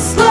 я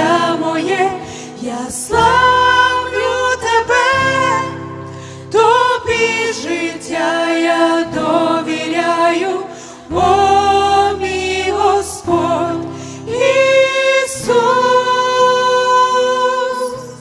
життя моє, я славлю